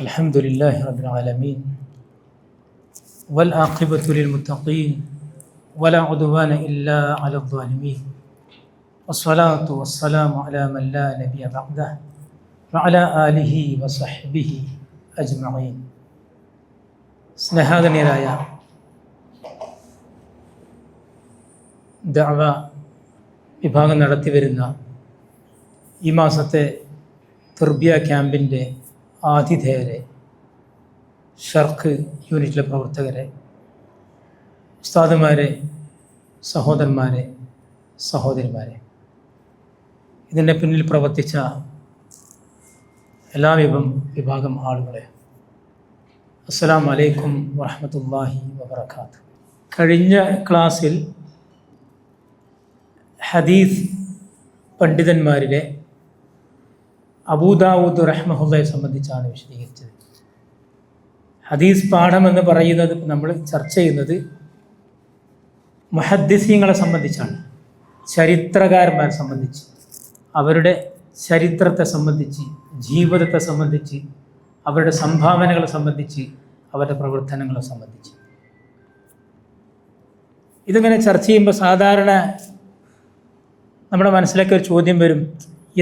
الحمد لله رب العالمين والعاقبة للمتقين ولا عدوان إلا على الظالمين والصلاة والسلام على من لا نبي بعده وعلى آله وصحبه أجمعين സ്നേഹാഗണ്യരായ ദഅവ വിഭാഗം നടത്തിവരുന്ന ഈ മാസത്തെ തെർബിയ ക്യാമ്പിൻ്റെ ആതിഥേയരെ ഷർക്ക് യൂണിറ്റിലെ പ്രവർത്തകരെ ഉസ്താദന്മാരെ സഹോദരന്മാരെ സഹോദരിമാരെ. ഇതിന്റെ പിന്നിൽ പ്രവർത്തിച്ച എല്ലാ വിഭം വിഭാഗം ആളുകളെ അസ്സാം വലൈക്കും വറഹമത്തല്ലാഹി വബർക്കാത്ത് കഴിഞ്ഞ ക്ലാസ്സിൽ ഹദീസ് പണ്ഡിതന്മാരിലെ അബൂദാവൂദ് റഹ്മഹുല്ലയെ സംബന്ധിച്ചാണ് വിശദീകരിച്ചത്. ഹദീസ് പാഠം എന്ന് പറയുന്നത് നമ്മൾ ചർച്ച ചെയ്യുന്നത് മുഹദ്ദിസീങ്ങളെ സംബന്ധിച്ചാണ്. ചരിത്രകാരന്മാരെ സംബന്ധിച്ച് അവരുടെ ചരിത്രത്തെ സംബന്ധിച്ച് ജീവിതത്തെ സംബന്ധിച്ച് അവരുടെ സംഭാവനകളെ സംബന്ധിച്ച് അവരുടെ പ്രവർത്തനങ്ങളെ സംബന്ധിച്ച്. ഇതിങ്ങനെ ചർച്ച ചെയ്യുമ്പോൾ സാധാരണ നമ്മുടെ മനസ്സിലേക്ക് ഒരു ചോദ്യം വരും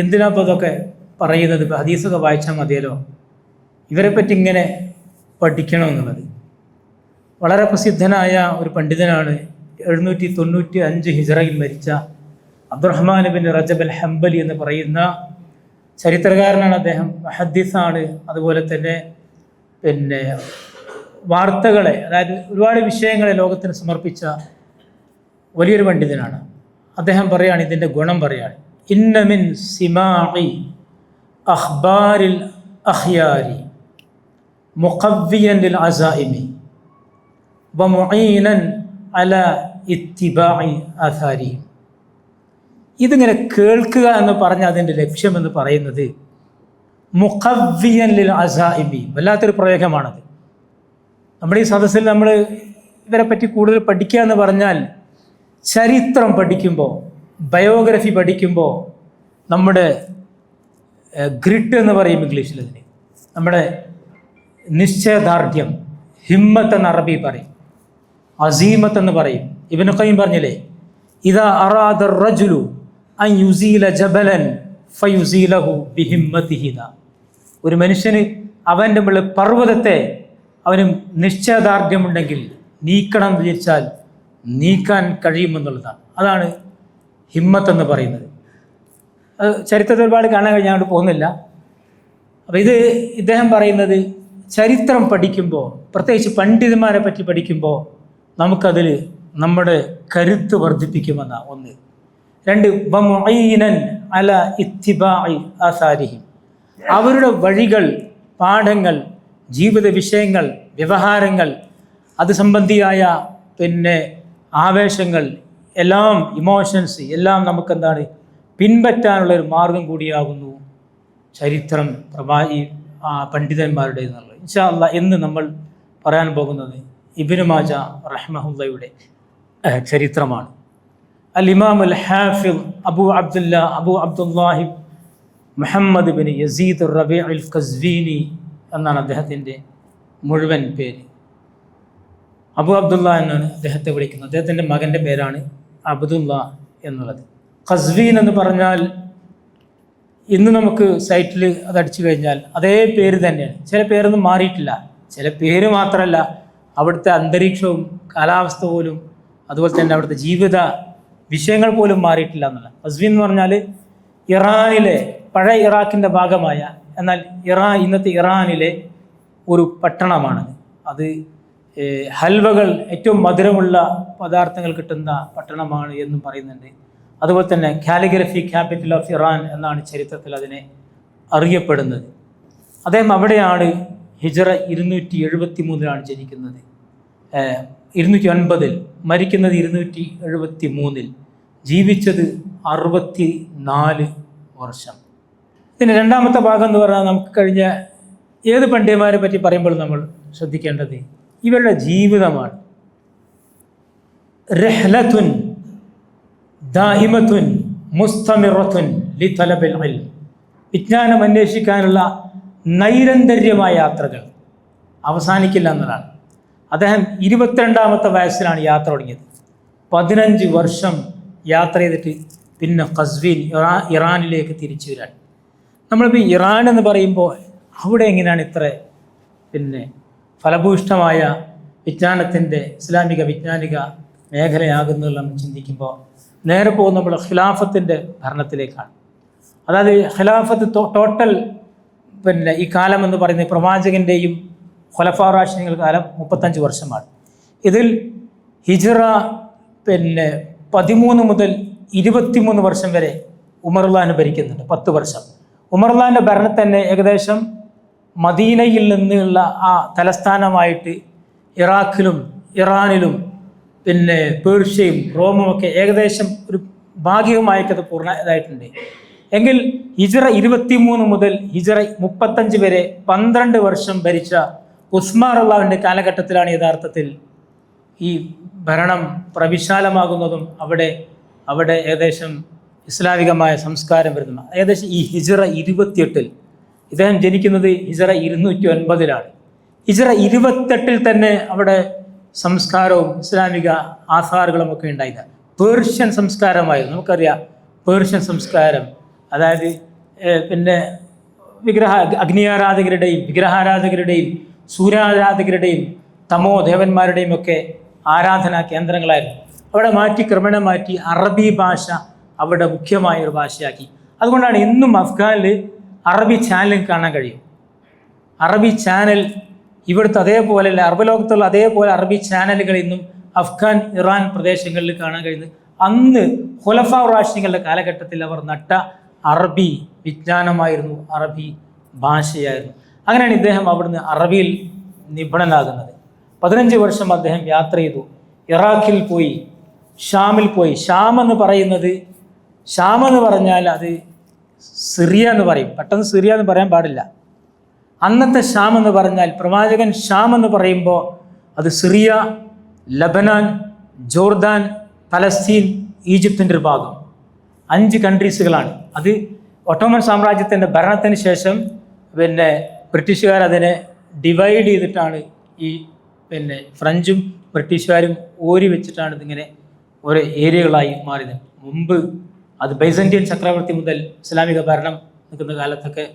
എന്തിനാ ഇപ്പോൾ ഇതൊക്കെ പറയുന്നത് ഹദീസൊക്കെ വായിച്ചാൽ മതിയല്ലോ. ഇവരെപ്പറ്റി ഇങ്ങനെ പഠിക്കണമെന്നുള്ളത്. വളരെ പ്രസിദ്ധനായ ഒരു പണ്ഡിതനാണ്. എഴുന്നൂറ്റി തൊണ്ണൂറ്റി അഞ്ച് ഹിജറയിൽ മരിച്ച Abdurrahman bin Rajab al Hanbali എന്ന് പറയുന്ന ചരിത്രകാരനാണ് അദ്ദേഹം. ഹദീസാണ് അതുപോലെ തന്നെ പിന്നെ വാർത്തകളെ അതായത് ഒരുപാട് വിഷയങ്ങളെ ലോകത്തിന് സമർപ്പിച്ച വലിയൊരു പണ്ഡിതനാണ്. അദ്ദേഹം പറയുകയാണ് ഇതിന്റെ ഗുണം പറയുകയാണ് ഇന്നമിൻ സിമാഇ അഖ്ബാരിൽ അഖ്യാരി മുഖവ്വിയൻ അസായിമി വമുഈനൻ അല ഇത്തിബാഇ അസാരി ഇതിങ്ങനെ കേൾക്കുക എന്ന് പറഞ്ഞ അതിന്റെ ലക്ഷ്യമെന്ന് പറയുന്നത് മുഖവ്വിയൻ ലിൽ അസായിമി വല്ലാത്തൊരു പ്രയോഗമാണത്. നമ്മുടെ ഈ സദസ്സിൽ നമ്മൾ ഇവരെ പറ്റി കൂടുതൽ പഠിക്കുക എന്ന് പറഞ്ഞാൽ ചരിത്രം പഠിക്കുമ്പോൾ ബയോഗ്രഫി പഠിക്കുമ്പോൾ നമ്മുടെ ഗ്രിഡ് എന്ന് പറയും ഇംഗ്ലീഷിൽ അതിന്. നമ്മുടെ നിശ്ചയദാർഢ്യം ഹിമ്മത്ത് എന്ന് അറബി പറയും. അസീമത്ത് എന്ന് പറയും. ഇവന് കയ്യും പറഞ്ഞില്ലേ ഇതാ അറാദ റജുലു അൻ യുസീല ജബലൻ ഫയുസീലഹു ബിഹിമ്മത്തിഹിത ഒരു മനുഷ്യന് അവന്റെ മുകളിൽ പർവതത്തെ അവന് നിശ്ചയദാർഢ്യമുണ്ടെങ്കിൽ നീക്കണം എന്ന് വിചാരിച്ചാൽ നീക്കാൻ കഴിയുമെന്നുള്ളതാണ്. അതാണ് ഹിമ്മത്ത് എന്ന് പറയുന്നത്. ചരിത്രത്തിൽ ഒരുപാട് കാണാൻ കഴിഞ്ഞാൽ പോകുന്നില്ല. അപ്പോൾ ഇത് ഇദ്ദേഹം പറയുന്നത് ചരിത്രം പഠിക്കുമ്പോൾ പ്രത്യേകിച്ച് പണ്ഡിതന്മാരെ പറ്റി പഠിക്കുമ്പോൾ നമുക്കതിൽ നമ്മുടെ കരുത്ത് വർദ്ധിപ്പിക്കുമെന്ന ഒന്ന്. രണ്ട് അല ആസാരിഹിം. അവരുടെ വഴികൾ പാഠങ്ങൾ ജീവിത വിഷയങ്ങൾ വ്യവഹാരങ്ങൾ അത് സംബന്ധിയായ പിന്നെ ആവേശങ്ങൾ എല്ലാം ഇമോഷൻസ് എല്ലാം നമുക്കെന്താണ് പിൻപറ്റാനുള്ള ഒരു മാർഗം കൂടിയാകുന്നു ചരിത്രം പ്രഭാ ഈ പണ്ഡിതന്മാരുടെ എന്നുള്ളത് ഇൻഷാ അല്ല എന്ന് നമ്മൾ പറയാൻ പോകുന്നത് ഇബിനു മാജ റഹ്മഹുല്ലയുടെ ചരിത്രമാണ്. അൽ ഇമാം അൽ ഹാഫിദ് Abu Abdullah Abu Abdullahi Muhammad bin Yazid Rabi al Qazwini എന്നാണ് അദ്ദേഹത്തിന്റെ മുഴുവൻ പേര്. അബു അബ്ദുള്ള എന്നാണ് അദ്ദേഹത്തെ വിളിക്കുന്നത്. അദ്ദേഹത്തിന്റെ മകന്റെ പേരാണ് അബ്ദുള്ള എന്നുള്ളത്. ഖസ്വീൻ എന്ന് പറഞ്ഞാൽ ഇന്ന് നമുക്ക് സൈറ്റിൽ അത് അടിച്ചു കഴിഞ്ഞാൽ അതേ പേര് തന്നെയാണ്. ചില പേരൊന്നും മാറിയിട്ടില്ല. ചില പേര് മാത്രമല്ല അവിടുത്തെ അന്തരീക്ഷവും കാലാവസ്ഥ പോലും അതുപോലെ തന്നെ അവിടുത്തെ ജീവിത വിഷയങ്ങൾ പോലും മാറിയിട്ടില്ല എന്നുള്ള ഖസ്വീൻ എന്ന് പറഞ്ഞാൽ ഇറാനിലെ പഴയ ഇറാഖിന്റെ ഭാഗമായ എന്നാൽ ഇറാൻ ഇന്നത്തെ ഇറാനിലെ ഒരു പട്ടണമാണ് അത്. ഹൽവകൾ ഏറ്റവും മധുരമുള്ള പദാർത്ഥങ്ങൾ കിട്ടുന്ന പട്ടണമാണ് എന്നും പറയുന്നുണ്ട്. അതുപോലെ തന്നെ കാലിഗ്രഫി ക്യാപിറ്റൽ ഓഫ് ഇറാൻ എന്നാണ് ചരിത്രത്തിൽ അതിനെ അറിയപ്പെടുന്നത്. അദ്ദേഹം അവിടെയാണ് ഹിജറ ഇരുന്നൂറ്റി എഴുപത്തി മൂന്നിലാണ് ജനിക്കുന്നത്. ഇരുന്നൂറ്റി ഒൻപതിൽ മരിക്കുന്നത് ഇരുന്നൂറ്റി എഴുപത്തി മൂന്നിൽ ജീവിച്ചത് അറുപത്തി നാല് വർഷം. ഇതിന്റെ രണ്ടാമത്തെ ഭാഗം എന്ന് പറഞ്ഞാൽ നമുക്ക് കഴിഞ്ഞ ഏത് പണ്ഡിതന്മാരെ പറ്റി പറയുമ്പോൾ നമ്മൾ ശ്രദ്ധിക്കേണ്ടത് ഇവരുടെ ജീവിതമാണ്. രഹ്ലത്തുൻ ദാഹിമത്തുൻ മുസ്തമിറത്തുൻ ലി തലബിൽ വിജ്ഞാനം അന്വേഷിക്കാനുള്ള നൈരന്തര്യമായ യാത്രകൾ അവസാനിക്കില്ല എന്നതാണ്. അദ്ദേഹം ഇരുപത്തിരണ്ടാമത്തെ വയസ്സിലാണ് യാത്ര തുടങ്ങിയത്. പതിനഞ്ച് വർഷം യാത്ര ചെയ്തിട്ട് പിന്നെ ഖസ്വീൻ ഇറാ ഇറാനിലേക്ക് തിരിച്ചു വരാൻ. നമ്മളിപ്പോൾ ഇറാൻ എന്ന് പറയുമ്പോൾ അവിടെ എങ്ങനെയാണ് ഇത്ര പിന്നെ ഫലഭൂഷ്ടമായ വിജ്ഞാനത്തിന്റെ ഇസ്ലാമിക വിജ്ഞാനിക മേഖലയാകുന്നുള്ള നമ്മൾ ചിന്തിക്കുമ്പോൾ നേരെ പോകുന്ന നമ്മൾ ഖിലാഫത്തിന്റെ ഭരണത്തിലേക്കാണ്. അതായത് ഖിലാഫത്ത് ടോട്ടൽ പിന്നെ ഈ കാലം എന്ന് പറയുന്നത് പ്രവാചകന്റെയും ഖുലഫാറാഷിനികൾ കാലം മുപ്പത്തഞ്ച് വർഷമാണ്. ഇതിൽ ഹിജറ പിന്നെ പതിമൂന്ന് മുതൽ ഇരുപത്തിമൂന്ന് വർഷം വരെ ഉമർലാൻ ഭരിക്കുന്നുണ്ട് പത്ത് വർഷം. ഉമർലാന്റെ ഭരണം തന്നെ ഏകദേശം മദീനയിൽ നിന്നുള്ള ആ തലസ്ഥാനമായിട്ട് ഇറാഖിലും ഇറാനിലും പിന്നെ പേർഷ്യയും റോമും ഒക്കെ ഏകദേശം ഒരു ഭാഗികമായിട്ടത് പൂർണ ഇതായിട്ടുണ്ട്. എങ്കിൽ ഹിജറ ഇരുപത്തിമൂന്ന് മുതൽ ഹിജറ മുപ്പത്തഞ്ച് വരെ പന്ത്രണ്ട് വർഷം ഭരിച്ച ഉസ്മാൻ അള്ളാവിന്റെ കാലഘട്ടത്തിലാണ് യഥാർത്ഥത്തിൽ ഈ ഭരണം പ്രവിശാലമാകുന്നതും അവിടെ അവിടെ ഏകദേശം ഇസ്ലാമികമായ സംസ്കാരം വരുന്ന ഏകദേശം ഈ ഹിജറ ഇരുപത്തിയെട്ടിൽ ഇദ്ദേഹം ജനിക്കുന്നത് ഹിജറ ഇരുന്നൂറ്റി ഒൻപതിലാണ്. ഹിജറ ഇരുപത്തെട്ടിൽ തന്നെ അവിടെ സംസ്കാരവും ഇസ്ലാമിക ആധാറുകളും ഒക്കെ ഉണ്ടായത്. പേർഷ്യൻ സംസ്കാരമായിരുന്നു. നമുക്കറിയാം പേർഷ്യൻ സംസ്കാരം അതായത് പിന്നെ വിഗ്രഹ അഗ്നിയാരാധകരുടെയും വിഗ്രഹാരാധകരുടെയും സൂര്യാരാധകരുടെയും തമോ ദേവന്മാരുടെയും ഒക്കെ ആരാധനാ കേന്ദ്രങ്ങളായിരുന്നു. അവിടെ മാറ്റി ക്രമേണ മാറ്റി അറബി ഭാഷ അവിടെ മുഖ്യമായ ഒരു ഭാഷയാക്കി. അതുകൊണ്ടാണ് ഇന്നും അഫ്ഗാനിൽ അറബി ചാനൽ കാണാൻ കഴിയും. അറബി ചാനൽ ഇവിടുത്തെ അതേപോലെ അല്ല അറബ് ലോകത്തുള്ള അതേപോലെ അറബി ചാനലുകൾ ഇന്നും അഫ്ഗാൻ ഇറാൻ പ്രദേശങ്ങളിൽ കാണാൻ കഴിയുന്നത്. അന്ന് ഹുലഫ റാഷിങ്ങളുടെ കാലഘട്ടത്തിൽ അവർ നട്ട അറബി വിജ്ഞാനമായിരുന്നു അറബി ഭാഷയായിരുന്നു. അങ്ങനെയാണ് ഇദ്ദേഹം അവിടുന്ന് അറബിയിൽ നിപുണനാകുന്നത്. പതിനഞ്ച് വർഷം അദ്ദേഹം യാത്ര ചെയ്തു. ഇറാഖിൽ പോയി ഷാമിൽ പോയി. ഷാം എന്ന് പറയുന്നത് ഷാം എന്ന് പറഞ്ഞാൽ അത് സിറിയ എന്ന് പറയും. പെട്ടെന്ന് സിറിയ എന്ന് പറയാൻ പാടില്ല. അന്നത്തെ ഷാം എന്ന് പറഞ്ഞാൽ പ്രവാചകൻ ഷാം എന്ന് പറയുമ്പോൾ അത് സിറിയ ലബനാൻ ജോർദാൻ പലസ്തീൻ ഈജിപ്തിന്റെ ഒരു ഭാഗം. അഞ്ച് കൺട്രീസുകളാണ്. അത് ഒട്ടോമൻ സാമ്രാജ്യത്തിന്റെ ഭരണത്തിന് ശേഷം പിന്നെ ബ്രിട്ടീഷുകാർ അതിനെ ഡിവൈഡ് ചെയ്തിട്ടാണ് ഈ പിന്നെ ഫ്രഞ്ചും ബ്രിട്ടീഷുകാരും ഓരി വെച്ചിട്ടാണ് ഇതിങ്ങനെ ഓരോ ഏരിയകളായി മാറിയത്. മുമ്പ് അത് ബൈസന്റിയൻ ചക്രവർത്തി മുതൽ ഇസ്ലാമിക ഭരണം നിൽക്കുന്ന കാലത്തൊക്കെ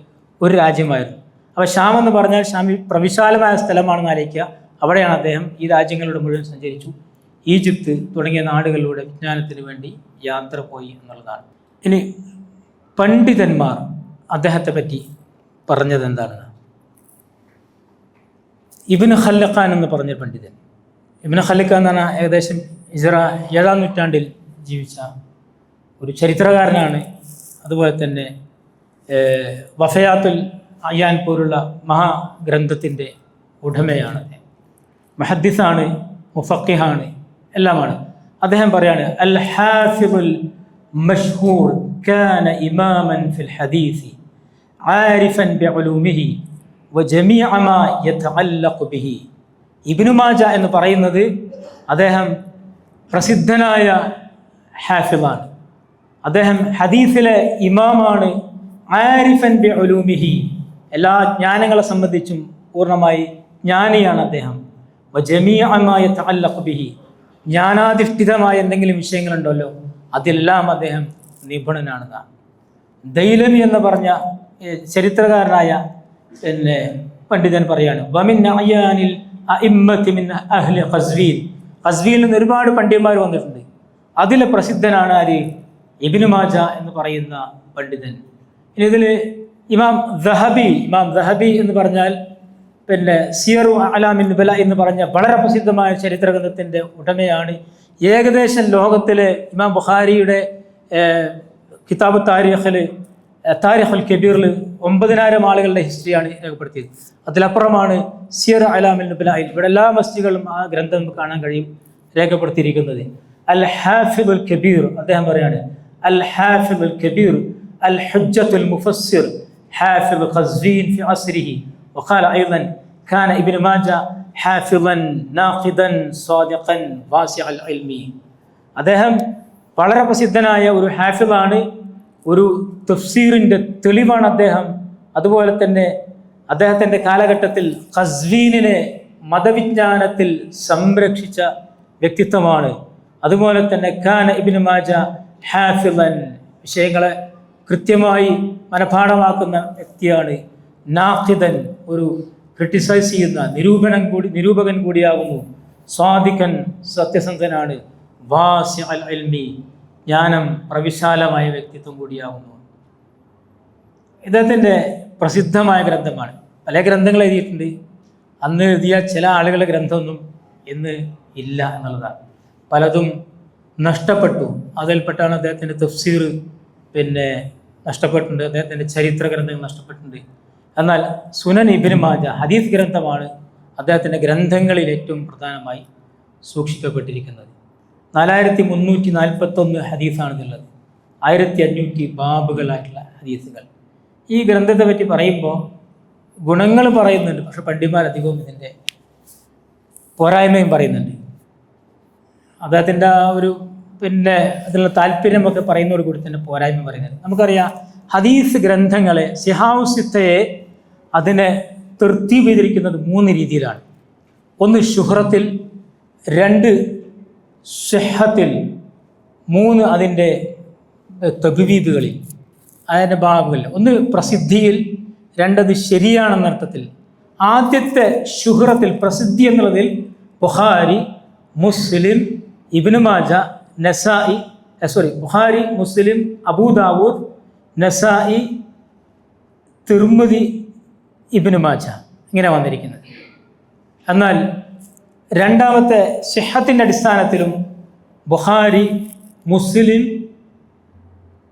ഒരു രാജ്യമായിരുന്നു. അപ്പോൾ ഷാം എന്ന് പറഞ്ഞാൽ ഷാം പ്രവിശാലമായ സ്ഥലമാണെന്ന് ആലോചിക്കുക. അവിടെയാണ് അദ്ദേഹം ഈ രാജ്യങ്ങളുടെ മുഴുവൻ സഞ്ചരിച്ചു. ഈജിപ്ത് തുടങ്ങിയ നാടുകളിലൂടെ വിജ്ഞാനത്തിന് വേണ്ടി യാത്ര പോയി എന്നുള്ളതാണ്. ഇനി പണ്ഡിതന്മാർ അദ്ദേഹത്തെ പറ്റി പറഞ്ഞത് എന്താണ്? ഇബിന് ഖല്ലഖാൻ എന്ന് പറഞ്ഞ പണ്ഡിതൻ. ഇബിന് ഖല്ലഖാൻ എന്ന് പറഞ്ഞാൽ ഏകദേശം ഇസ്ര ഏഴാം നൂറ്റാണ്ടിൽ ജീവിച്ച ഒരു ചരിത്രകാരനാണ്. അതുപോലെ തന്നെ വഫയാത്തുൽ അയ്യാൻ പോലുള്ള മഹാഗ്രന്ഥത്തിൻ്റെ ഉടമയാണ് അദ്ദേഹം മഹദ്ദിസാണ് മുഫക്കിഹാണ് എല്ലാമാണ് അദ്ദേഹം പറയാണ് അൽ ഹാഫിദുൽ മഷ്ഹൂർ كان إماما في الحديث عارفا بعلومه وجميع ما يتعلق به ഇബ്നു മാജ എന്ന് പറയുന്നത് അദ്ദേഹം പ്രസിദ്ധനായ ഹാഫിളാണ് അദ്ദേഹം ഹദീസിലെ ഇമാമാണ് ആരിഫൻ ബി ഉലൂമിഹി എല്ലാ ജ്ഞാനങ്ങളെ സംബന്ധിച്ചും പൂർണമായി ജ്ഞാനിയാണ് അദ്ദേഹം. ജമീയമായ തഅല്ലഖ് ബിഹി. ജ്ഞാനാധിഷ്ഠിതമായ എന്തെങ്കിലും വിഷയങ്ങളുണ്ടല്ലോ അതെല്ലാം അദ്ദേഹം നിപുണനാണ് ദൈലമി എന്ന് പറഞ്ഞ ചരിത്രകാരനായ പിന്നെ പണ്ഡിതൻ പറയാണ് വമിൻ ഖസ്വീൽ നിന്ന് ഒരുപാട് പണ്ഡിതന്മാർ വന്നിട്ടുണ്ട്. അതിലെ പ്രസിദ്ധനാണ് ആര്? ഇബിനു മാജ എന്ന് പറയുന്ന പണ്ഡിതൻ. ഇനി ഇതിൽ ഇമാം ദഹബി ഇമാം ദഹബി എന്ന് പറഞ്ഞാൽ പിന്നെ സിയറു അലാമിൻ ബല എന്ന് പറഞ്ഞ വളരെ പ്രസിദ്ധമായ ചരിത്ര ഗ്രന്ഥത്തിന്റെ ഉടമയാണ്. ഏകദേശം ലോകത്തിലെ ഇമാം ബുഖാരിയുടെ കിതാബ് താരിഖിൽ താരിഖുൽ കബീറിൽ ഒമ്പതിനായിരം ആളുകളുടെ ഹിസ്റ്ററിയാണ് രേഖപ്പെടുത്തിയത്. അതിലപ്പുറമാണ് സിയർ അലാമിൻ ബലായിൽ ഇവിടെ എല്ലാ മസ്ജിദുകളും ആ ഗ്രന്ഥം കാണാൻ കഴിയും രേഖപ്പെടുത്തിയിരിക്കുന്നത്. അൽ ഹാഫിദുൽ കബീർ അദ്ദേഹം പറയാണ് അൽ ഹാഫിദുൽ കബീർ അൽ ഹുജ്ജത്തുൽ മുഫസ്സിർ. حافظ قزوين في عصره وقال أيضا كان ابن ماجه حافظا ناقدا صادقا واسع العلم അദ്ദേഹം വളരെ പ്രസിദ്ധനായ ഒരു ഹാഫിളാണ് ഒരു തഫ്സീറിൻ്റെ തെളിവാണ് അദ്ദേഹം അതുപോലെ തന്നെ അദ്ദേഹത്തിൻ്റെ കാലഘട്ടത്തിൽ ഖസ്വീനിനെ മതവിജ്ഞാനത്തിൽ സംരക്ഷിച്ച വ്യക്തിത്വമാണ് അതുപോലെ തന്നെ ഖാൻ ഇബിൻ മാജ ഹാഫിളൻ വിഷയങ്ങളെ കൃത്യമായി മനഃപാഠമാക്കുന്ന വ്യക്തിയാണ് നാഖിദൻ ഒരു ക്രിട്ടിസൈസ് ചെയ്യുന്ന നിരൂപണം കൂടി നിരൂപകൻ കൂടിയാകുന്നു. സ്വാദിഖൻ സത്യസന്ധനാണ്. വാസ്യ ജ്ഞാനം പ്രവിശാലമായ വ്യക്തിത്വം കൂടിയാകുന്നു. ഇദ്ദേഹത്തിന്റെ പ്രസിദ്ധമായ ഗ്രന്ഥമാണ്. പല ഗ്രന്ഥങ്ങൾ എഴുതിയിട്ടുണ്ട്. അന്ന് എഴുതിയ ചില ആളുകളുടെ ഗ്രന്ഥമൊന്നും ഇന്ന് ഇല്ല എന്നുള്ളതാണ്. പലതും നഷ്ടപ്പെട്ടു. അതിൽപ്പെട്ടാണ് അദ്ദേഹത്തിന്റെ തഫ്സീർ പിന്നെ നഷ്ടപ്പെട്ടിട്ടുണ്ട്. അദ്ദേഹത്തിന്റെ ചരിത്ര ഗ്രന്ഥങ്ങൾ നഷ്ടപ്പെട്ടിട്ടുണ്ട്. എന്നാൽ സുനൻ ഇബിന് മാജ ഹദീസ് ഗ്രന്ഥമാണ് അദ്ദേഹത്തിന്റെ ഗ്രന്ഥങ്ങളിൽ ഏറ്റവും പ്രധാനമായി സൂക്ഷിക്കപ്പെട്ടിരിക്കുന്നത്. നാലായിരത്തി മുന്നൂറ്റി നാൽപ്പത്തൊന്ന് ഹദീസാണ് ഇതുള്ളത് ആയിരത്തി അഞ്ഞൂറ്റി ബാബുകളായിട്ടുള്ള ഹദീസുകൾ. ഈ ഗ്രന്ഥത്തെ പറ്റി പറയുമ്പോൾ ഗുണങ്ങൾ പറയുന്നുണ്ട്. പക്ഷെ പണ്ഡിമാർ പണ്ഡിമാരധികവും ഇതിന്റെ പോരായ്മയും പറയുന്നുണ്ട്. അദ്ദേഹത്തിന്റെ ആ ഒരു പിന്നെ അതിലുള്ള താല്പര്യമൊക്കെ പറയുന്നതോട് കൂടി തന്നെ പോരായ്മ പറയുന്നത്. നമുക്കറിയാം ഹദീസ് ഗ്രന്ഥങ്ങളെ സിഹാവുസിത്തയെ അതിനെ തൃപ്തി ചെയ്തിരിക്കുന്നത് മൂന്ന് രീതിയിലാണ്. ഒന്ന് ഷുഹറത്തിൽ രണ്ട് ഷെഹത്തിൽ മൂന്ന് അതിന്റെ തകുവീബുകളിൽ അതിന്റെ ഭാഗങ്ങളിൽ. ഒന്ന് പ്രസിദ്ധിയിൽ രണ്ടത് ശരിയാണെന്നർത്ഥത്തിൽ ആദ്യത്തെ ഷുഹറത്തിൽ പ്രസിദ്ധി എന്നുള്ളതിൽ Bukhari Muslim Ibn Majah Nasai sorry Bukhari Muslim Abu Dawud Nasai Tirmidhi Ibn Majah. ഇങ്ങനെ വന്നിരിക്കുന്നത്. എന്നാൽ രണ്ടാമത്തെ സിഹത്തിന്റെ അടിസ്ഥാനത്തിലും ബുഹാരി മുസ്ലിം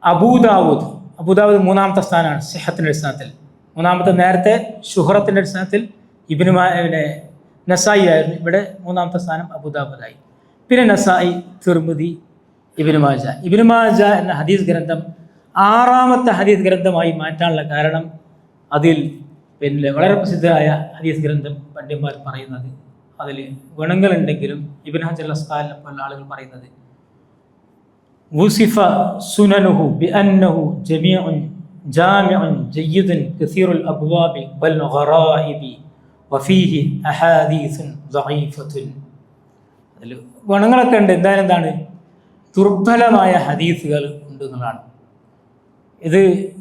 അബൂദാവൂദ് അബൂദാവൂദ് മൂന്നാമത്തെ സ്ഥാനമാണ് സിഹത്തിന്റെ അടിസ്ഥാനത്തിൽ. മൂന്നാമത്തെ നേരത്തെ ഷുഹറത്തിന്റെ അടിസ്ഥാനത്തിൽ ഇബിനുമാ നസായി ആയിരുന്നു. ഇവിടെ മൂന്നാമത്തെ സ്ഥാനം അബൂദാബുദായി പിന്നെ നസായി തിർമുദി ഇബിനു മാജ ഇബിനു മാജ എന്ന ഹദീസ് ഗ്രന്ഥം ആറാമത്തെ ഹദീസ് ഗ്രന്ഥമായി മാറ്റാനുള്ള കാരണം അതിൽ പിന്നെ വളരെ പ്രസിദ്ധമായ ഹദീസ് ഗ്രന്ഥം പണ്ഡിതന്മാർ പറയുന്നത് അതിൽ ഗുണങ്ങളുണ്ടെങ്കിലും ഇബിൻ ഹജർ അസ്കാലിനെ പോലുള്ള ആളുകൾ പറയുന്നത് وصف سننه بأنه جميع جامع جيد كثير الأبواب والغرائب وفيه أحاديث ضعيفة ഗുണങ്ങളൊക്കെ ഉണ്ട്. എന്തായാലും എന്താണ്? ദുർബലമായ ഹദീസുകൾ ഉണ്ട് എന്നുള്ളതാണ്. ഇത്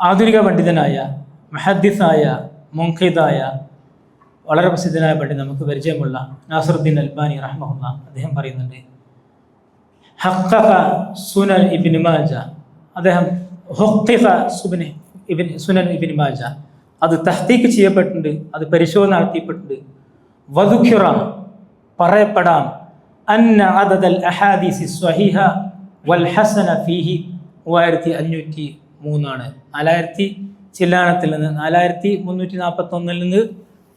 ആധുനിക പണ്ഡിതനായ മെഹദ്ദിസായ മുഖിദായ വളരെ പ്രസിദ്ധനായ പണ്ഡിതൻ നമുക്ക് പരിചയമുള്ള നാസറുദ്ദീൻ അൽബാനി റഹ്മുല്ല അദ്ദേഹം പറയുന്നുണ്ട്. ഹഖഖ സുനൻ ഇബ്നു മാജ. അദ്ദേഹം ഹുഖിഖ സുബിന് ഇബിൻ സുനൻ ഇബ്നു മാജ. അത് തഹ്തീക്ക് ചെയ്യപ്പെട്ടിട്ടുണ്ട് അത് പരിശോധന നടത്തിയിട്ടുണ്ട്. വധുഖിറ പറയപ്പെടാം. അന്ന അദദൽ അഹാദീസി സ്വഹിഹ വൽ ഹസന ഫീഹി മൂവായിരത്തി അഞ്ഞൂറ്റി മൂന്നാണ് നാലായിരത്തി ചില്ലാനത്തിൽ നിന്ന് നാലായിരത്തി മുന്നൂറ്റി നാൽപ്പത്തൊന്നിൽ നിന്ന്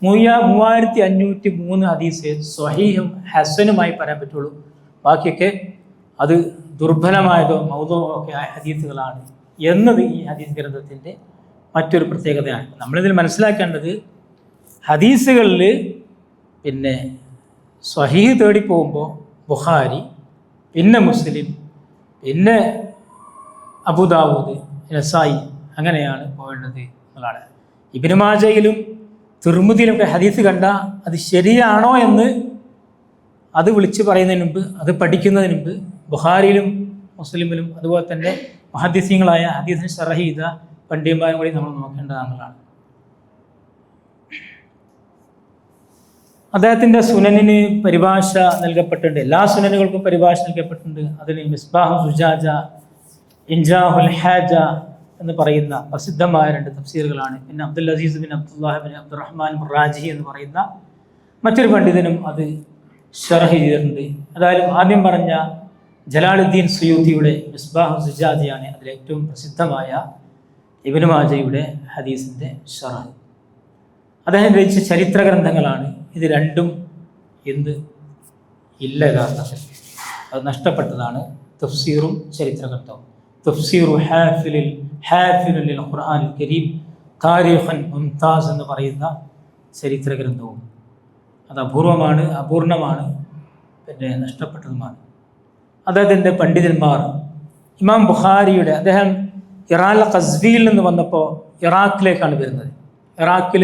മൂയ മൂവായിരത്തി അഞ്ഞൂറ്റി മൂന്ന് ഹദീസ് സ്വഹീഹും ഹസനുമായി പറയാൻ പറ്റുള്ളൂ. ബാക്കിയൊക്കെ അത് ദുർബലമായതോ മൗതോ ഒക്കെ ആയ ഹദീസുകളാണ് എന്നത് ഈ ഹദീസ് ഗ്രന്ഥത്തിന്റെ മറ്റൊരു പ്രത്യേകതയാണ്. നമ്മളിതിൽ മനസ്സിലാക്കേണ്ടത് ഹദീസുകളിൽ പിന്നെ സ്വഹീഹ് തേടി പോകുമ്പോൾ ബുഹാരി പിന്നെ മുസ്ലിം പിന്നെ അബുദാവൂദ് നസായി അങ്ങനെയാണ് പോകേണ്ടത് എന്നുള്ളതാണ്. ഇബിന് മാജയിലും തിർമുദിയിലൊക്കെ ഹദീസ് കണ്ട അത് ശരിയാണോ എന്ന് അത് വിളിച്ച് പറയുന്നതിന് മുമ്പ് അത് പഠിക്കുന്നതിന് മുമ്പ് ബുഹാരിയിലും മുസ്ലിമിലും അതുപോലെ തന്നെ മഹദ്യസ്യങ്ങളായ ഹദീസിന് ഷറഹീദ പണ്ഡിയന്മാരും കൂടി നമ്മൾ നോക്കേണ്ടതാണെന്നുള്ളതാണ്. അദ്ദേഹത്തിന്റെ സുനനിന് പരിഭാഷ നൽകപ്പെട്ടിട്ടുണ്ട്. എല്ലാ സുനനുകൾക്കും പരിഭാഷ നൽകപ്പെട്ടിട്ടുണ്ട്. അതിൽ മിസ്ബാഹു സുജാജ ഇൻജാഹുൽ ഹാജ എന്ന് പറയുന്ന പ്രസിദ്ധമായ രണ്ട് തഫ്സീറുകളാണ്. പിന്നെ Abdul Aziz bin Abdullah bin Abdurrahman Raji എന്ന് പറയുന്ന മറ്റൊരു പണ്ഡിതനും അത് ഷർഹ് ചെയ്തിട്ടുണ്ട്. അതായത് ആദ്യം പറഞ്ഞ ജലാലുദ്ദീൻ സുയൂത്തിയുടെ മിസ്ബാഹു സുജാദിയാണ് അതിൽ ഏറ്റവും പ്രസിദ്ധമായ ഇബിനു മാജയുടെ ഹദീസിന്റെ ഷറഹ് അദ്ദേഹം രചിച്ച ചരിത്ര ഗ്രന്ഥങ്ങളാണ് ഇത് രണ്ടും എന്ത് ഇല്ല യഥാർത്ഥത്തിൽ. അത് നഷ്ടപ്പെട്ടതാണ് തഫ്സീറും ചരിത്ര തഫ്സീറു ഹാഫിലിൽ ഹാഫിലുൽ ഖുർആൻ കരീം താരിഖൻ മുംതാസ് എന്ന് പറയുന്ന ചരിത്ര ഗ്രന്ഥവും അത് അപൂർവമാണ് അപൂർണമാണ് പിന്നെ നഷ്ടപ്പെട്ടതുമാണ്. അദ്ദേഹത്തിന്റെ പണ്ഡിതന്മാർ ഇമാം ബുഖാരിയുടെ അദ്ദേഹം ഇറാൻ കസ്ബിയിൽ നിന്ന് വന്നപ്പോൾ ഇറാഖിലേക്കാണ് വരുന്നത്. ഇറാഖിൽ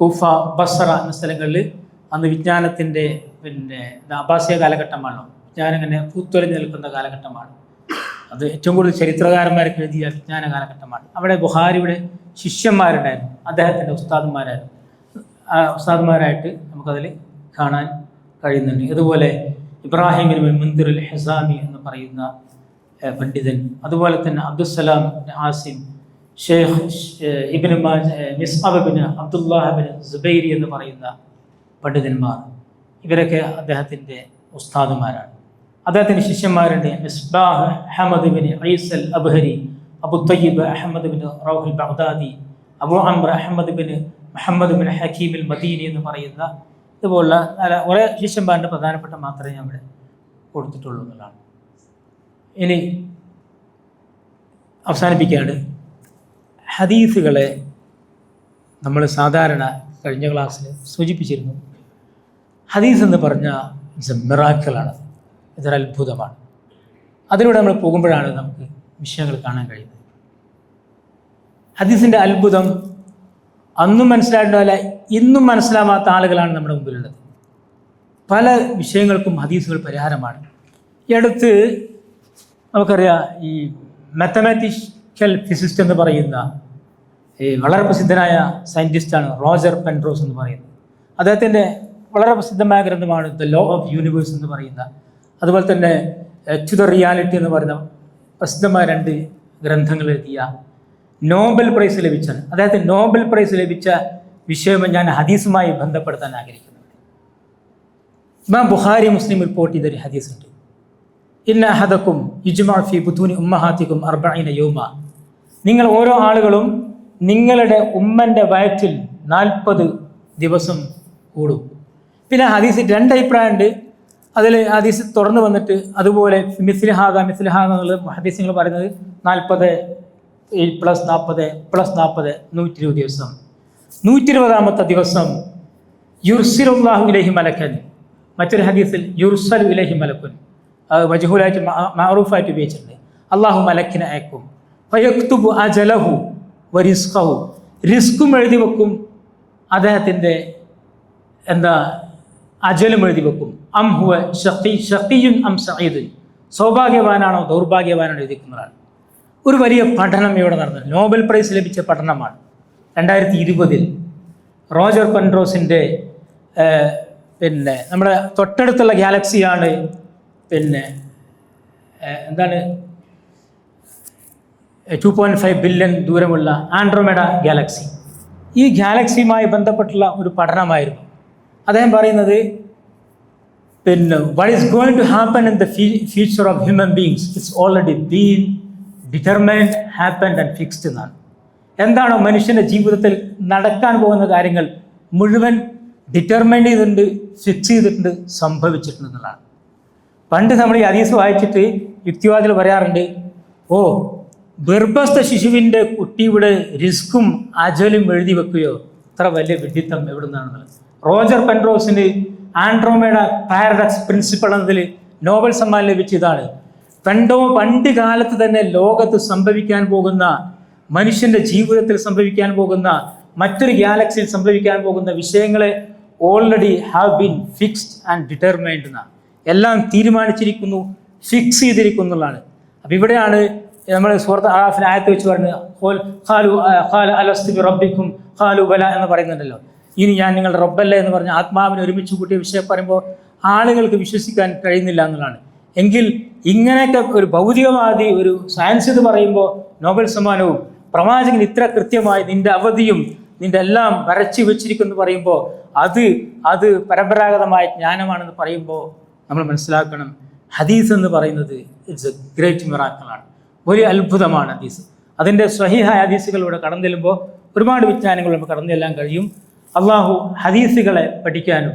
കൂഫ ബസറ എന്ന സ്ഥലങ്ങളിൽ അന്ന് വിജ്ഞാനത്തിന്റെ പിന്നെ അബ്ബാസിയ കാലഘട്ടമാണ്. വിജ്ഞാനം ഇങ്ങനെ പൂത്തൊലിഞ്ഞ് നിൽക്കുന്ന കാലഘട്ടമാണ്. അത് ഏറ്റവും കൂടുതൽ ചരിത്രകാരന്മാർക്ക് എഴുതിയ വിജ്ഞാന കാലഘട്ടമാണ്. അവിടെ ബുഹാരിയുടെ ശിഷ്യന്മാരുണ്ടായിരുന്നു. അദ്ദേഹത്തിന്റെ ഉസ്താദന്മാരായിരുന്നു. ഉസ്താദന്മാരായിട്ട് നമുക്കതിൽ കാണാൻ കഴിയുന്നുണ്ട്. അതുപോലെ ഇബ്രാഹിം ബിൻ മുന്തിർ അൽ ഹസാമി എന്ന് പറയുന്ന പണ്ഡിതൻ. അതുപോലെ തന്നെ അബ്ദുസലാം ആസിം ഷെയ്ഖ് ഇബിന് മിസ്അബ് അബ്ദുല്ലാഹബിന് സുബൈരി എന്ന് പറയുന്ന പണ്ഡിതന്മാർ. ഇവരൊക്കെ അദ്ദേഹത്തിന്റെ ഉസ്താദുമാരാണ്. അദ്ദേഹത്തിന്റെ ശിഷ്യന്മാരുണ്ട് Misbah Ahmad bin Aisal Abhari Abu Tayyib Ahmad bin Rawhul Baghdadi Abu Amr Ahmad bin Muhammad bin Hakim al Madini എന്ന് പറയുന്ന ഇതുപോലുള്ള കുറേ ശിഷ്യന്മാരുടെ പ്രധാനപ്പെട്ട മാത്രമേ ഞാൻ ഇവിടെ കൊടുത്തിട്ടുള്ളൂ എന്നുള്ളതാണ്. ഇനി അവസാനിപ്പിക്കുകയാണ് ഹദീസുകളെ നമ്മൾ സാധാരണ കഴിഞ്ഞ ക്ലാസ്സിൽ സൂചിപ്പിച്ചിരുന്നു. ഹദീസ് എന്ന് പറഞ്ഞാൽ ഇറ്റ്സ് എ മിറാക്കലാണ് ഇതൊരു അത്ഭുതമാണ്. അതിലൂടെ നമ്മൾ പോകുമ്പോഴാണ് നമുക്ക് വിഷയങ്ങൾ കാണാൻ കഴിയുന്നത്. ഹദീസിന്റെ അത്ഭുതം അന്നും മനസ്സിലായിട്ടുണ്ടല്ല ഇന്നും മനസ്സിലാവാത്ത ആളുകളാണ് നമ്മുടെ മുമ്പിലുള്ളത്. പല വിഷയങ്ങൾക്കും ഹദീസുകൾ പരിഹാരമാണ്. ഈ അടുത്ത് നമുക്കറിയാം ഈ മാത്തമാറ്റിക്കൽ ഫിസിസ്റ്റ് എന്ന് പറയുന്ന വളരെ പ്രസിദ്ധനായ സയന്റിസ്റ്റാണ് റോജർ പെൻഡ്രോസ് എന്ന് പറയുന്നത്. അദ്ദേഹത്തിന്റെ വളരെ പ്രസിദ്ധമായ ഗ്രന്ഥമാണ് ദ ലോ ഓഫ് യൂണിവേഴ്സ് എന്ന് പറയുന്ന അതുപോലെ തന്നെ ടു ദ റിയാലിറ്റി എന്ന് പറയുന്ന പ്രസിദ്ധമായ രണ്ട് ഗ്രന്ഥങ്ങൾ എഴുതിയ നോബൽ പ്രൈസ് ലഭിച്ച അദ്ദേഹത്തിന് നോബൽ പ്രൈസ് ലഭിച്ച വിഷയം ഞാൻ ഹദീസുമായി ബന്ധപ്പെടുത്താൻ ആഗ്രഹിക്കുന്നുണ്ട് ഇമാം ബുഹാരി മുസ്ലിം റിപ്പോർട്ട് ചെയ്തൊരു ഹദീസ് ഉണ്ട് ഇന്ന ഹദക്കും യുജ്മാ ഫി ബുത്തൂനി ഉമ്മഹാത്തിക്കും അർബഈന യൗമ. നിങ്ങൾ ഓരോ ആളുകളും നിങ്ങളുടെ ഉമ്മന്റെ വയറ്റിൽ നാൽപ്പത് ദിവസം കൂടും. പിന്നെ ഹദീസ് രണ്ട് അഭിപ്രായമുണ്ട്. അതിൽ ഹദീസ് തുറന്നു വന്നിട്ട് അതുപോലെ മിസ്ലിഹാദ മിസ്ലിഹാദ എന്നുള്ളത് ഹദീസുകൾ പറയുന്നത് നാൽപ്പത് പ്ലസ് നാൽപ്പത് പ്ലസ് നാൽപ്പത് നൂറ്റി ഇരുപത് ദിവസം. നൂറ്റി ഇരുപതാമത്തെ ദിവസം യുർസിലുല്ലാഹു ഇലഹി മലക്കൻ. മറ്റൊരു ഹദീസിൽ യുർസലു ഇലഹി മലക്കുൻ. അത് മജഹൂലായിട്ട് മാറൂഫായിട്ട് ഉപയോഗിച്ചിട്ടുണ്ട്. അള്ളാഹു മലക്കിനെ അയക്കും. ഫയക്തുബു അജലഹു വരിസ്കഹു. റിസ്കും എഴുതി വെക്കും. അദ്ദേഹത്തിന്റെ എന്താ അജലും എഴുതി വെക്കും. അം ഹുവ ഷഖി ഷഖിയുൻ അം സഹീദുൻ സൗഭാഗ്യവാനാണോ ദൗർഭാഗ്യവാനാണോ എഴുതിക്കുന്നതാണ് ഒരു വലിയ പഠനം ഇവിടെ നടന്നു നോബൽ പ്രൈസ് ലഭിച്ച പഠനമാണ്. രണ്ടായിരത്തി ഇരുപതിൽ റോജർ പെൻഡ്രോസിന്റെ പിന്നെ നമ്മുടെ തൊട്ടടുത്തുള്ള ഗാലക്സിയാണ് പിന്നെ എന്താണ് ടു പോയിന്റ് ഫൈവ് ബില്യൺ ദൂരമുള്ള ആൻഡ്രോമേഡ ഗാലക്സി. ഈ ഗാലക്സിയുമായി ബന്ധപ്പെട്ടുള്ള ഒരു പഠനമായിരുന്നു. അദ്ദേഹം പറയുന്നത് പിന്നെ what is going to happen in the future of human beings it's already been determined happened and fixed എന്നാണ്. എന്താണോ മനുഷ്യന്റെ ജീവിതത്തിൽ നടക്കാൻ പോകുന്ന കാര്യങ്ങൾ മുഴുവൻ ഡിറ്റർമൈൻ ചെയ്തിട്ടുണ്ട് ഫിക്സ് ചെയ്തിട്ടുണ്ട് സംഭവിച്ചിട്ടുണ്ട് എന്നുള്ളതാണ്. പണ്ട് നമ്മൾ ഈ അതീസ് വായിച്ചിട്ട് യുക്തിവാദികൾ പറയാറുണ്ട് ഓ ഗർഭസ്ഥ ശിശുവിന്റെ കുട്ടിയുടെ റിസ്ക്കും അജലും എഴുതി വെക്കുകയോ? അത്ര വലിയ വിഡിത്തം എവിടെ നിന്നാണെന്നുള്ളത് റോജർ പെൻഡ്രോസിന് ആൻഡ്രോമേഡ പാരഡക്സ് പ്രിൻസിപ്പൾ എന്നതിൽ നോബൽ സമ്മാനം ലഭിച്ച ഇതാണ്. പണ്ടോ പണ്ട് കാലത്ത് തന്നെ ലോകത്ത് സംഭവിക്കാൻ പോകുന്ന മനുഷ്യന്റെ ജീവിതത്തിൽ സംഭവിക്കാൻ പോകുന്ന മറ്റൊരു ഗാലക്സിയിൽ സംഭവിക്കാൻ പോകുന്ന വിഷയങ്ങളെ already have been fixed and determined എന്നാണ്. എല്ലാം തീരുമാനിച്ചിരിക്കുന്നു ഫിക്സ് ചെയ്തിരിക്കുന്നുള്ളതാണ് അപ്പം ഇവിടെയാണ് നമ്മൾ സുഹൃത്ത് ആഫിൽ ആയത്ത് വെച്ച് പറഞ്ഞു ഖോൽ ഖാലു ഖാല അലസ്തു റബ്ബിക്കും ഖാലു ബല എന്ന് പറയുന്നുണ്ടല്ലോ. ഇനി ഞാൻ നിങ്ങളുടെ റബ്ബല്ല എന്ന് പറഞ്ഞ് ആത്മാവിനെ ഒരുമിച്ച് കൂട്ടിയ വിഷയം പറയുമ്പോൾ ആളുകൾക്ക് വിശ്വസിക്കാൻ കഴിയുന്നില്ല എന്നുള്ളതാണ്. എങ്കിൽ ഇങ്ങനെയൊക്കെ ഒരു ഭൗതികവാദി ഒരു സയൻസ് എന്ന് പറയുമ്പോൾ നോബൽ സമ്മാനവും പ്രവാചകൻ ഇത്ര കൃത്യമായി നിന്റെ അവധിയും നിന്റെ എല്ലാം വരച്ചു വെച്ചിരിക്കുന്നു പറയുമ്പോൾ അത് അത് പരമ്പരാഗതമായ ജ്ഞാനമാണെന്ന് പറയുമ്പോൾ നമ്മൾ മനസ്സിലാക്കണം. ഹദീസ് എന്ന് പറയുന്നത് ഇറ്റ്സ് എ ഗ്രേറ്റ് മിറാക്കളാണ് ഒരു അത്ഭുതമാണ് ഹദീസ്. അതിന്റെ സ്വഹീഹായ ഹദീസുകളിലൂടെ കടന്നു ചെല്ലുമ്പോൾ ഒരുപാട് വിജ്ഞാനങ്ങൾ നമുക്ക് കടന്നു ചെല്ലാൻ കഴിയും. അള്ളാഹു ഹദീസുകളെ പഠിക്കാനും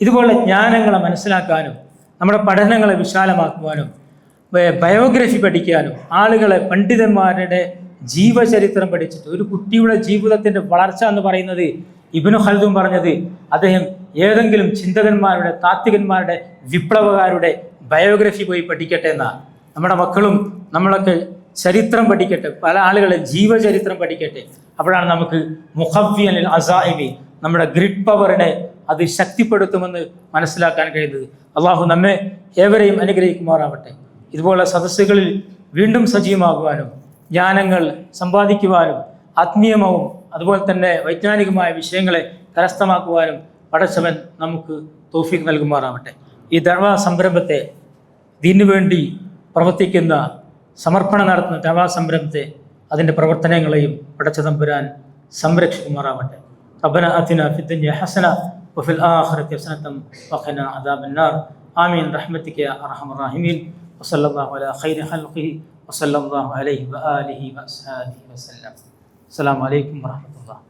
ഇതുപോലെ ജ്ഞാനങ്ങളെ മനസ്സിലാക്കാനും നമ്മുടെ പഠനങ്ങളെ വിശാലമാക്കുവാനും ബയോഗ്രഫി പഠിക്കാനും ആളുകളെ പണ്ഡിതന്മാരുടെ ജീവചരിത്രം പഠിച്ചിട്ട് ഒരു കുട്ടിയുടെ ജീവിതത്തിന്റെ വളർച്ച എന്ന് പറയുന്നത് ഇബിനു ഹൽദും പറഞ്ഞത് അദ്ദേഹം ഏതെങ്കിലും ചിന്തകന്മാരുടെ താത്വികന്മാരുടെ വിപ്ലവകാരുടെ ബയോഗ്രഫി പോയി പഠിക്കട്ടെ എന്നാണ്. നമ്മുടെ മക്കളും നമ്മളൊക്കെ ചരിത്രം പഠിക്കട്ടെ. പല ആളുകളെ ജീവചരിത്രം പഠിക്കട്ടെ. അപ്പോഴാണ് നമുക്ക് മുഹവ്യനിൽ അസായിബി നമ്മുടെ ഗ്രിഡ് പവറിനെ അത് ശക്തിപ്പെടുത്തുമെന്ന് മനസ്സിലാക്കാൻ കഴിയുന്നത്. അള്ളാഹു നമ്മെ ഏവരെയും അനുഗ്രഹിക്കുമാറാവട്ടെ. ഇതുപോലെ സദസ്സുകളിൽ വീണ്ടും സജീവമാകുവാനും ജ്ഞാനങ്ങൾ സമ്പാദിക്കുവാനും ആത്മീയമാവും അതുപോലെ തന്നെ വൈജ്ഞാനികമായ വിഷയങ്ങളെ കരസ്ഥമാക്കുവാനും പടച്ചവൻ നമുക്ക് തോഫിക്ക് നൽകുമാറാവട്ടെ. ഈ ധർമ്മ സംരംഭത്തെ ഇതിനു വേണ്ടി പ്രവർത്തിക്കുന്ന സമർപ്പണം നടത്തുന്ന ദവാ സംരംഭത്തെ അതിന്റെ പ്രവർത്തനങ്ങളെയും പടച്ചതമ്പുരാൻ സംരക്ഷിക്കുമാറാവട്ടെ. റബ്ബന അത്തിന ഫിദ്ദുന്യ ഹസന വഫിൽ ആഖിറത്തി ഹസനതം വഖന അദാബന്നാർ ആമീൻ. റഹ്മത്തിക യാ അർഹമർ റഹീമീൻ. വസല്ലല്ലാഹു അലാ ഖൈരി ഖൽഖിഹി വസല്ലല്ലാഹു അലൈഹി വആലിഹി വഅസ്ഹാബിഹി വസല്ലം. അസ്സലാമു അലൈക്കും വറഹ്മത്തുള്ളാഹി